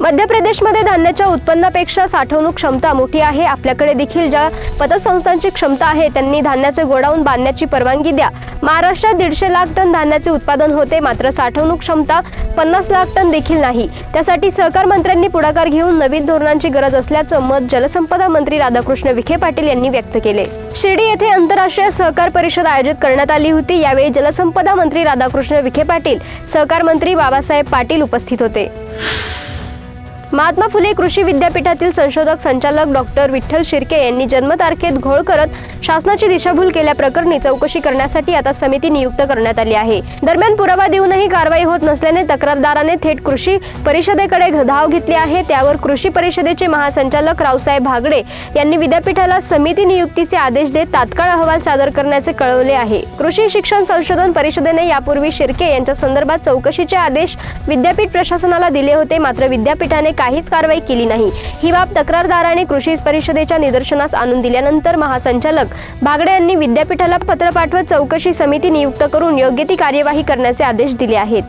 मध्य प्रदेशमध्ये धान्याच्या उत्पन्नापेक्षा साठवणूक क्षमता मोठी आहे. आपल्याकडे देखील ज्या पतसंस्थांची क्षमता आहे त्यांनी धान्याचे गोडाऊन बांधण्याची परवानगी द्या. महाराष्ट्रात दीडशे लाख टन धान्याचे उत्पादन होते मात्र साठवणूक क्षमता पन्नास लाख टन देखील नाही. त्यासाठी सहकार मंत्र्यांनी पुढाकार घेऊन नवीन धोरणांची गरज असल्याचं मत जलसंपदा मंत्री राधाकृष्ण विखे पाटील यांनी व्यक्त केले. शिर्डी येथे आंतरराष्ट्रीय सहकार परिषद आयोजित करण्यात आली होती. यावेळी जलसंपदा मंत्री राधाकृष्ण विखे पाटील सहकार मंत्री बाबासाहेब पाटील उपस्थित होते. महात्मा फुले कृषी विद्यापीठातील संशोधक संचालक डॉक्टर विठ्ठल शिर्के यांनी जन्मतारखेत घोळ करत शासनाची दिशाभूल केल्याप्रकरणी चौकशी करण्यासाठी आता समिती नियुक्त करण्यात आली आहे. दरम्यान पुरावा देऊनही कारवाई होत नसल्याने तक्रारदाराने थेट कृषी परिषदेकडे धाव घेतली आहे. त्यावर कृषी परिषदेचे महासंचालक रावसाहेब भागडे यांनी विद्यापीठाला समिती नियुक्तीचे आदेश देत तात्काळ अहवाल सादर करण्याचे कळवले आहे. कृषी शिक्षण संशोधन परिषदेने यापूर्वी शिर्के यांच्या संदर्भात चौकशीचे आदेश विद्यापीठ प्रशासनाला दिले होते. मात्र विद्यापीठाने काहीच कारवाई केली नाही. ही बाब तक्रारदाराने कृषी परिषदेच्या निदर्शनास आणून दिल्यानंतर महासंचालक भागडे यांनी विद्यापीठाला पत्र पाठवत चौकशी समिती नियुक्त करून योग्य ती कार्यवाही करण्याचे आदेश दिले आहेत.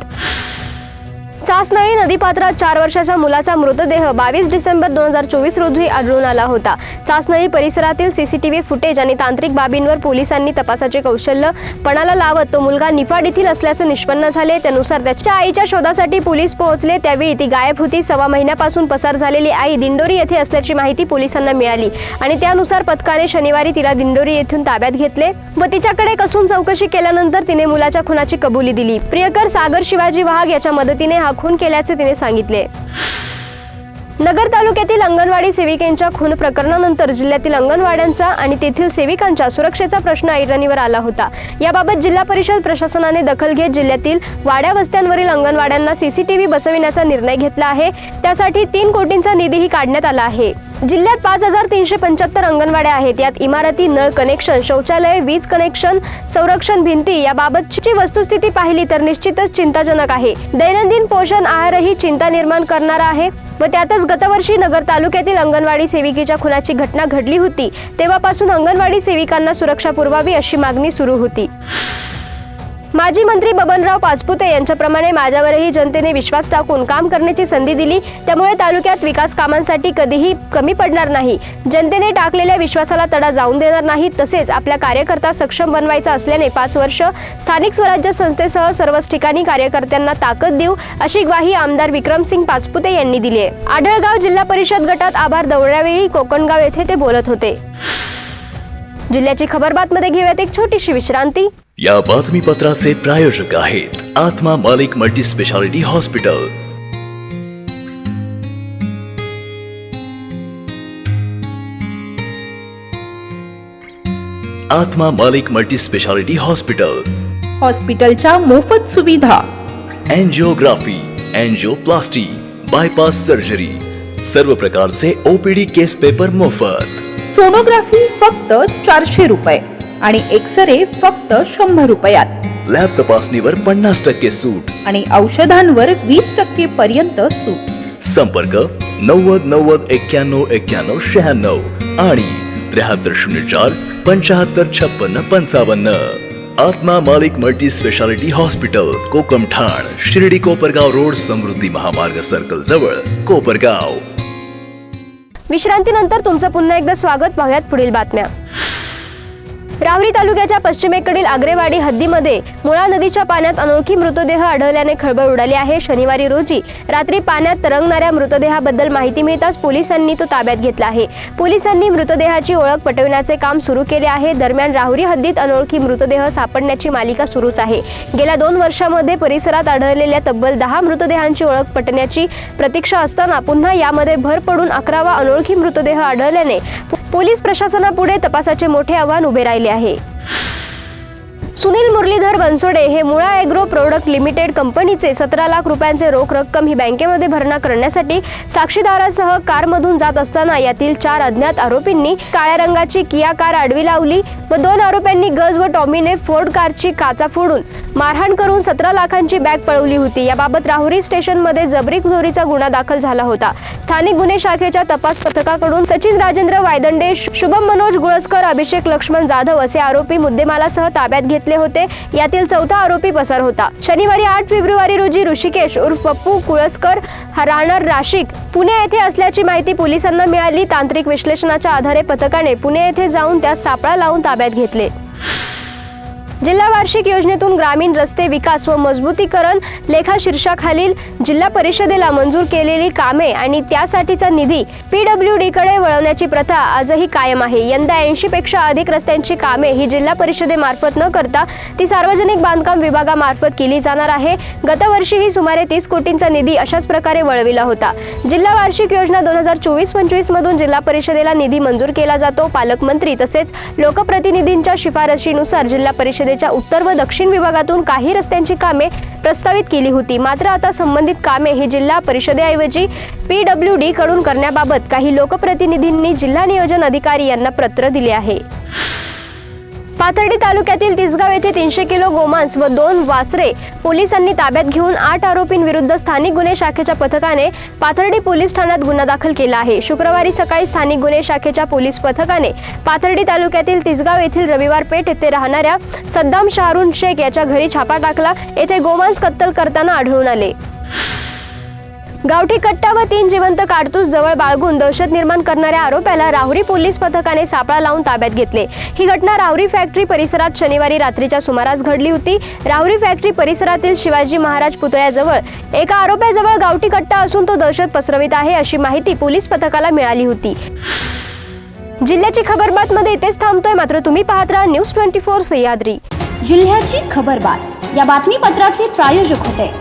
चासनळी नदीपात्रात चार वर्षाच्या मुलाचा मृतदेह बावीस डिसेंबर दोन हजार चोवीस रोजी आढळून आला होता. चासनळी परिसरातील सीसीटीव्ही फुटेज आणि तांत्रिक बाबींवर पोलिसांनी तपासाचे कौशल्य पणाला लावत तो मुलगा निफाड येथील असल्याचं निष्पन्न झाले. त्यानुसार त्याच्या आईच्या शोधासाठी पोलीस पोहोचले. त्यावेळी ती गायब होती. सव्वा महिन्यापासून पसार झालेली आई दिंडोरी येथे असल्याची माहिती पोलिसांना मिळाली आणि त्यानुसार पथकाने शनिवारी तिला दिंडोरी येथून ताब्यात घेतले व तिच्याकडे कसून चौकशी केल्यानंतर तिने मुलाच्या खुनाची कबुली दिली. प्रियकर सागर शिवाजी वाघ याच्या मदतीने हा खून केल्याचे तिने सांगितले. नगर तालुक्यातील अंगणवाडी सेविकेंच्या खून प्रकरणानंतर जिल्ह्यातील अंगणवाड्यांचा आणि तेथील सेविकांच्या सुरक्षेचा प्रश्न ऐरणीवर आला होता. याबाबत जिल्हा परिषद प्रशासनाने दखल घेत जिल्ह्यातील वाड्या वस्त्यांवरील अंगणवाड्यांना सीसीटीव्ही बसविण्याचा निर्णय घेतला आहे. त्यासाठी तीन कोटींचा निधीही काढण्यात आला आहे. जिल्ह्यात पाच हजार तीनशे पंच्याहत्तर अंगणवाड्या आहेत. यात इमारती नळ कनेक्शन शौचालय वीज कनेक्शन संरक्षण भिंती याबाबतची वस्तुस्थिती पाहिली तर निश्चितच चिंताजनक आहे. दैनंदिन पोषण आहारही चिंता निर्माण करणारा आहे व त्यातच गतवर्षी नगर तालुक्यातील अंगणवाडी सेविकेच्या खुनाची घटना घडली होती. तेव्हापासून अंगणवाडी सेविकांना सुरक्षा पुरवावी अशी मागणी सुरू होती. माजी मंत्री बबनराव पाचपुते यांच्याप्रमाणे माझ्यावरही जनतेने विश्वास टाकून काम करण्याची संधी दिली. त्यामुळे तालुक्यात विकास कामांसाठी कधीही कमी पडणार नाही. जनतेने टाकलेल्या विश्वासाला तडा जाऊन देणार नाही तसेच आपल्या कार्यकर्ता सक्षम बनवायचा असल्याने पाच वर्ष स्थानिक स्वराज्य संस्थेसह सर्वच ठिकाणी कार्यकर्त्यांना ताकद देऊ अशी ग्वाही आमदार विक्रमसिंग पाचपुते यांनी दिली आहे. आढळगाव जिल्हा परिषद गटात आभार दौऱ्यावेळी कोकणगाव येथे ते बोलत होते. जिल्ह्याची खबरबातमध्ये घेऊयात एक छोटीशी विश्रांती. या बातमीपत्राचे प्रायोजक आहेत आत्मा मालिक मल्टी स्पेशालिटी हॉस्पिटल आत्मा मालिक मल्टी स्पेशालिटी हॉस्पिटल हॉस्पिटलच्या मोफत सुविधा. एन्जिओग्राफी एन्जिओप्लास्टी बायपास सर्जरी सर्व प्रकारचे ओपीडी केस पेपर मोफत. सोनोग्राफी फक्त चारशे रुपये. आणि एक्सरे फक्त शंभर रुपयात. लॅब तपासणीवर पन्नास टक्के सूट. आणि औषधांवर वीस टक्के पर्यंत सूट. संपर्क नव्वद नव्वद एक्क्याण्णव एक्क्याण्णव शहाण्णव आणि त्र्याहत्तर शून्य चार पंचाहत्तर छप्पन्न पंचावन्न. आत्मा मालिक मल्टी स्पेशालिटी हॉस्पिटल कोकम ठाण शिर्डी कोपरगाव रोड समृद्धी महामार्ग सर्कल जवळ कोपरगाव. विश्रांतीनंतर तुमचं पुन्हा एकदा स्वागत. पाहुयात पुढील बातम्या. राहुरी तालुक्याच्या पश्चिमेकडील आग्रेवाडी हद्दीमध्ये मुळा नदीच्या पाण्यात अनोळखी मृतदेह आढळल्याने खळबळ उडाली आहे. शनिवारी रोजी रात्री पाण्यात तरंगणाऱ्या मृतदेहाबद्दल माहिती मिळताच पोलिसांनी तो ताब्यात घेतला आहे. पोलिसांनी मृतदेहाची ओळख पटविण्याचे काम सुरू केले आहे. दरम्यान राहुरी हद्दीत अनोळखी मृतदेह सापडण्याची मालिका सुरूच आहे. गेल्या दोन वर्षामध्ये परिसरात आढळलेल्या तब्बल दहा मृतदेहांची ओळख पटण्याची प्रतीक्षा असताना पुन्हा यामध्ये भर पडून अकरावा अनोळखी मृतदेह आढळल्याने पोलीस प्रशासनापुढे तपासाचे मोठे आव्हान उभे राहिले आहे. सुनील मुरलीधर बनसोडे हे मुळा ॲग्रो प्रोडक्ट लिमिटेड कंपनीचे सतरा लाख रुपयांचे रोख रक्कम ही बँकेमध्ये भरणा करण्यासाठी साक्षीदारासह कारमधून जात असताना यातील चार अज्ञात आरोपींनी काळ्या रंगाची किया कार आडवी लावली व दोन आरोपींनी गज व टॉमीने फोर्ड कारची काचा फोडून मारहाण करून सतरा लाखांची बॅग पळवली होती. याबाबत राहुरी स्टेशनमध्ये जबरी चोरीचा गुन्हा दाखल झाला होता. स्थानिक गुन्हे शाखेच्या तपास पथकाकडून सचिन राजेंद्र वायदंडे शुभम मनोज गुळसकर अभिषेक लक्ष्मण जाधव असे आरोपी मुद्देमालासह ताब्यात घेतले होते. यातील चौथा आरोपी पसार होता. शनिवारी आठ फेब्रुवारी रोजी ऋषिकेश उर्फ पप्पू कुळसकर राहणार नाशिक पुणे येथे असल्याची माहिती पोलिसांना मिळाली. तांत्रिक विश्लेषणाच्या आधारे पथकाने पुणे येथे जाऊन त्यास सापळा लावून ताब्यात घेतले. जिल्हा वार्षिक योजनेतून ग्रामीण रस्ते विकास व मजबूतीकरण लेखा शीर्षाखालील जिल्हा परिषदेला मंजूर केलेली कामे आणि त्यासाठीचा निधी पीडब्ल्यू डी कडे वळवण्याची प्रथा आजही कायम आहे. यंदा ऐंशी पेक्षा अधिक रस्त्यांची कामे ही जिल्हा परिषदेमार्फत न करता ती सार्वजनिक बांधकाम विभागामार्फत केली जाणार आहे. गतवर्षीही सुमारे तीस कोटींचा निधी अशाच प्रकारे वळविला होता. जिल्हा वार्षिक योजना दोन हजार चोवीस पंचवीस मधून जिल्हा परिषदेला निधी मंजूर केला जातो. पालकमंत्री तसेच लोकप्रतिनिधींच्या शिफारशीनुसार जिल्हा परिषदे महापालिकेच्या उत्तर व दक्षिण विभागातून काही रस्त्यांची कामे प्रस्तावित केली होती. मात्र आता संबंधित कामे ही जिल्हा परिषदेऐवजी पी डब्ल्यू डी कडून करण्याबाबत काही लोकप्रतिनिधींनी जिल्हा नियोजन अधिकारी यांना पत्र दिले आहे. पाथर्डी तालुक्यातील तिसगाव येथे तीनशे किलो गोमांस व दोन वासरे पोलिसांनी ताब्यात घेऊन आठ आरोपींविरुद्ध स्थानिक गुन्हे शाखेच्या पथकाने पाथर्डी पोलीस ठाण्यात गुन्हा दाखल केला आहे. शुक्रवारी सकाळी स्थानिक गुन्हे शाखेच्या पोलीस पथकाने पाथर्डी तालुक्यातील तिसगाव येथील रविवार पेठ येथे राहणाऱ्या सद्दाम शाहरुन शेख याच्या घरी छापा टाकला. येथे गोमांस कत्तल करताना आढळून आले. गावठी कट्टा व तीन जिवंत काडतूस जवळ बाळगून दहशत निर्माण करणाऱ्या आरोप्याला राहुरी पोलीस पथकाने सापळा लावून ताब्यात घेतले. ही घटना राहुरी फॅक्टरी परिसरात शनिवारी रात्रीच्या सुमारास घडली होती. राहुरी फॅक्टरी परिसरातील शिवाजी महाराज पुतळ्याजवळ एका आरोप्याजवळ गावठी कट्टा असून तो दहशत पसरवित आहे अशी माहिती पोलीस पथकाला मिळाली होती. जिल्ह्याची खबरबात मध्ये इथेच थांबतोय. मात्र तुम्ही पाहत राहा न्यूज ट्वेंटी फोर सह्याद्री. जिल्ह्याची खबरबात. या बातमीपत्राचे प्रायोजक होते.